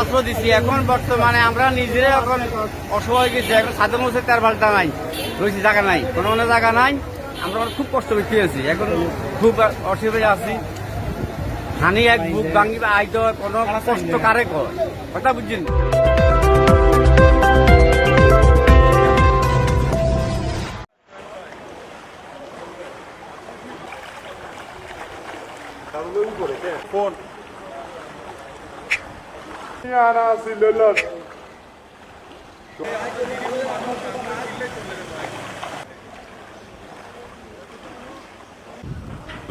আশ্রয় দিচ্ছি এখন বর্তমানে আমরা নিজেরাই এখন অসহায় গেছি। এখন সাথে মধ্যে তার বালটা নাই, রয়েছি জায়গা নাই, কোনো কোনো জায়গা নাই। আমরা খুব কষ্ট পেয়ে পেয়েছি এখন খুব অসুবিধা আছি। হানি এক বুক ভাঙি আইতো কোনো কষ্ট কারে কথা বুঝছেন? ফোন আনা সিলেলার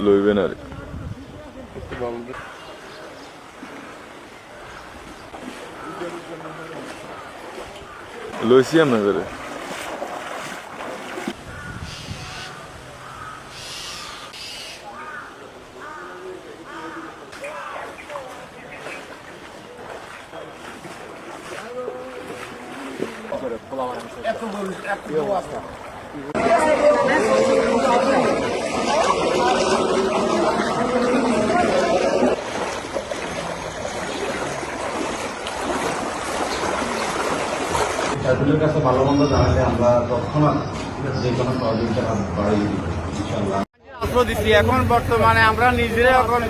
লইবেন আর লইছি আপনাদের কাছে ভালো মন্দ জানালে আমরা তৎক্ষণাৎ যে কোনো সহযোগিতা ইনশাল্লাহ আশ্রয় দিচ্ছি এখন বর্তমানে আমরা নিজেরাই এখন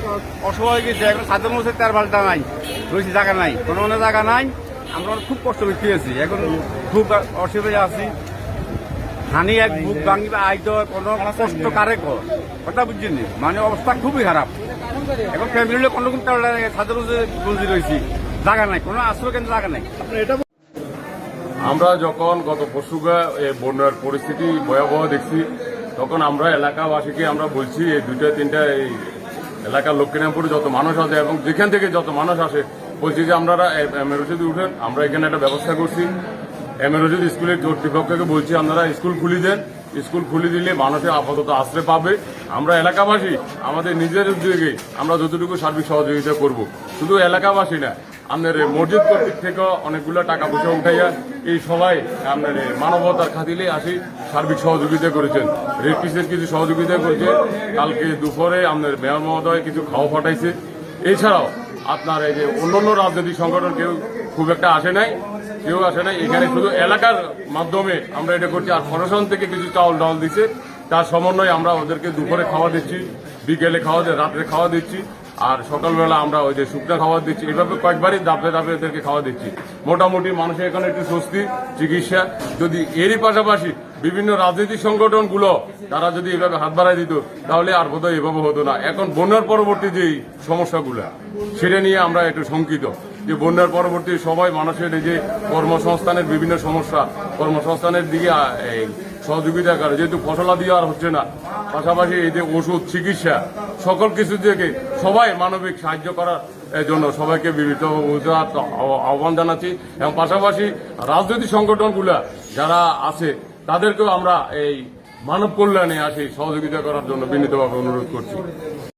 অসহায় গেছি, এখন মধ্যে তার বালটা নাই, রয়েছি, জায়গা নাই কোনো কোনো জায়গা নাই। আমরা খুব কষ্ট পেয়ে পেয়েছি এখন খুব অসুবিধা আছি। হানি এক বুক ভাঙি আইতো কোনো কষ্ট কারে কর? কথা বুঝছেন নি? মানে অবস্থা খুবই খারাপ। এখন ফ্যামিলি কোনো কোনো মধ্যে বুঝি রয়েছি। জায়গা নাই, কোনো আশ্রয় কেন্দ্র জায়গা নাই। আমরা যখন গত পরশুগা এই বন্যার পরিস্থিতি ভয়াবহ দেখছি, তখন আমরা এলাকাবাসীকে আমরা বলছি, এই দুইটা তিনটা এই এলাকার লক্ষ্মীনামপুরে যত মানুষ আছে এবং যেখান থেকে যত মানুষ আসে বলছি যে আপনারা এমএরওসিতে উঠেন, আমরা এখানে একটা ব্যবস্থা করছি। এমএরওসিদ স্কুলের কর্তৃপক্ষকে বলছি, আপনারা স্কুল খুলি দেন। স্কুল খুলে দিলে মানুষের আপাতত আশ্রয় পাবে। আমরা এলাকাবাসী, আমাদের নিজের উদ্যোগে আমরা যতটুকু সার্বিক সহযোগিতা করব। শুধু এলাকাবাসী না, আপনার মসজিদ কর্তৃক থেকে অনেকগুলো টাকা পয়সা উঠাইয়া এই সবাই আপনার মানবতার খাতিলে আসি সার্বিক সহযোগিতা করেছেন। রেড পিসের কিছু সহযোগিতা করেছে। কালকে দুপুরে আপনার মেয়র মহোদয় কিছু খাওয়া ফাটাইছে। এছাড়াও আপনার এই যে অন্যান্য রাজনৈতিক সংগঠন কেউ খুব একটা আসে নাই, কেউ আসে নাই। এখানে শুধু এলাকার মাধ্যমে আমরা এটা করছি, আর প্রশাসন থেকে কিছু চাউল ডাউল দিচ্ছে। তার সমন্বয়ে আমরা ওদেরকে দুপুরে খাওয়া দিচ্ছি, বিকেলে খাওয়া রাত্রে খাওয়া দিচ্ছি, আর সকালবেলা আমরা ওই যে শুকনো খাবার দিচ্ছি। এভাবে কয়েকবারই দাপে দাপে এদেরকে খাওয়া দিচ্ছি। মোটামুটি মানুষের এখানে একটু স্বস্তি, চিকিৎসা। যদি এরই পাশাপাশি বিভিন্ন রাজনৈতিক সংগঠনগুলো, তারা যদি এভাবে হাত বাড়াই দিত, তাহলে আর বোধহয় এভাবে হতো না। এখন বন্যার পরবর্তী যে সমস্যাগুলো, সেটা নিয়ে আমরা একটু শঙ্কিত। যে বন্যার পরবর্তী সবাই মানুষের যে কর্মসংস্থানের বিভিন্ন সমস্যা, কর্মসংস্থানের দিকে সহযোগিতা করে, যেহেতু ফসলা দিয়ে আর হচ্ছে না, পাশাপাশি এই যে ওষুধ, চিকিৎসা, সকল কিছু থেকে সবাই মানবিক সাহায্য করার জন্য সবাইকে বিভিন্ন আহ্বান জানাচ্ছি। এবং পাশাপাশি রাজনৈতিক সংগঠনগুলা যারা আছে তাদেরকেও আমরা এই মানব কল্যাণে আসি সহযোগিতা করার জন্য বিনীতভাবে অনুরোধ করছি।